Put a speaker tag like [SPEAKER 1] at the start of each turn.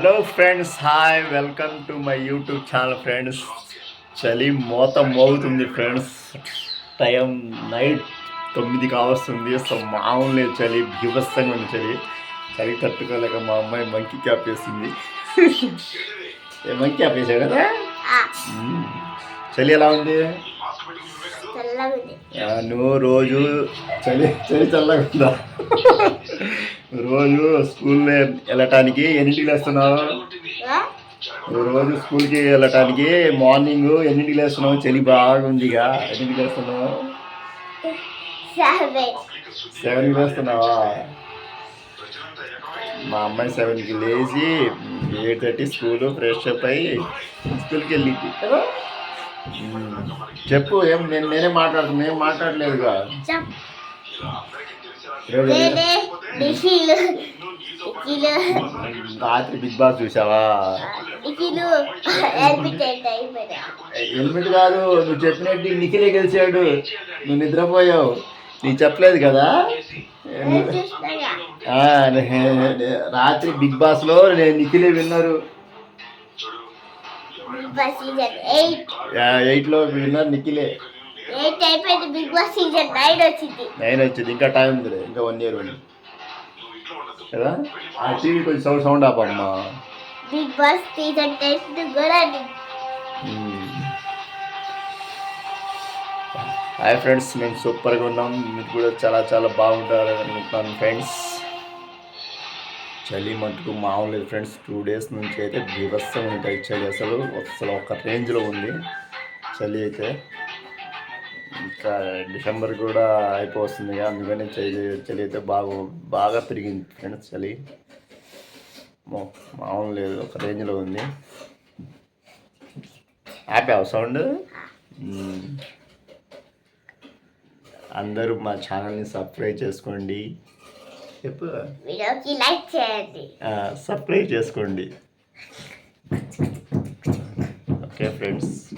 [SPEAKER 1] Hello friends hi welcome to my YouTube channel friends చలి మోత మోగుతుంది friends time night తొమ్మిది కావస్తుంది సో మామూలు లేదు చలి బీభత్సంగా ఉంది చలి. చలి తట్టుకోలేక మా అమ్మాయి మంకీ క్యాప్ వేసింది. మంకీ క్యాప్ వేసావు కదా. చలి ఎలా ఉంది? నువ్వు రోజు చలి చలి చల్లగా ఉందా? రోజు స్కూల్లో వెళ్ళటానికి ఎన్నింటికి లేస్తున్నావు రోజు స్కూల్కి వెళ్ళటానికి మార్నింగ్ ఎన్నింటికి లేస్తున్నావు చలి బాగుందిగా. ఎన్నింటికి లేస్తున్నావు
[SPEAKER 2] సెవెన్.
[SPEAKER 1] సెవెన్కి లేస్తున్నావా మా అమ్మాయి సెవెన్కి లేచి eight thirty school fresh up అయ్యి స్కూల్కి వెళ్ళింది. మ్మ్. చెప్పు ఏం నేను నేనే మాట్లాడుతున్నా. ఏం మాట్లాడలేదుగా? రాత్రి బిగ్ బాస్ చూసావా? హెల్మెట్ కాదు నువ్వు చెప్పినట్టు నిఖిలే గెలిచాడు. నువ్వు నిద్రపోయావు. నీకు చెప్పలేదు కదా? నే- నే- రాత్రి బిగ్ బాస్లో నేను నిఖిలే విన్నారు. ఎయిట్లో విన్నర్ నిఖిలే.
[SPEAKER 2] ఎయిట్ అయిపోయింది బిగ్ బాస్ సీజన్ నైన్ వచ్చింది.
[SPEAKER 1] నైన్ వచ్చింది ఇంకా టైం ఉంది ఇంకా వన్ ఇయర్ ఉంది. కదా? ఆ టీవీ కొంచెం సౌండ్ సౌండ్ ఆపమ్మా
[SPEAKER 2] బిగ్ బాస్ సీజన్ టెన్ కూడా
[SPEAKER 1] హాయ్ ఫ్రెండ్స్ మేము సూపర్గా ఉన్నాం. మీరు కూడా చాలా చాలా బాగుంటారు అనుకుంటున్నాను ఫ్రెండ్స్ చలి మటుకు మామూలు ఫ్రెండ్స్ టూ డేస్ నుంచి అయితే బీభత్సం ఉంటాయి చలి అసలు. అసలు ఒక రేంజ్లో ఉంది. చలి అయితే ఇంకా డిసెంబర్ కూడా అయిపోతుంది కదా, అందుకని చలి చలి అయితే బాగా బాగా పెరిగింది ఫ్రెండ్స్ చలి. మో- మామూలు లేదు ఒక రేంజ్లో ఉంది. ఆపావు సౌండ్. అందరూ మా ఛానల్ని సబ్స్క్రైబ్ చేసుకోండి. చెప్పు.
[SPEAKER 2] వీడియోకి లైక్ చేయండి.
[SPEAKER 1] సబ్స్క్రైబ్ చేసుకోండి. Okay friends.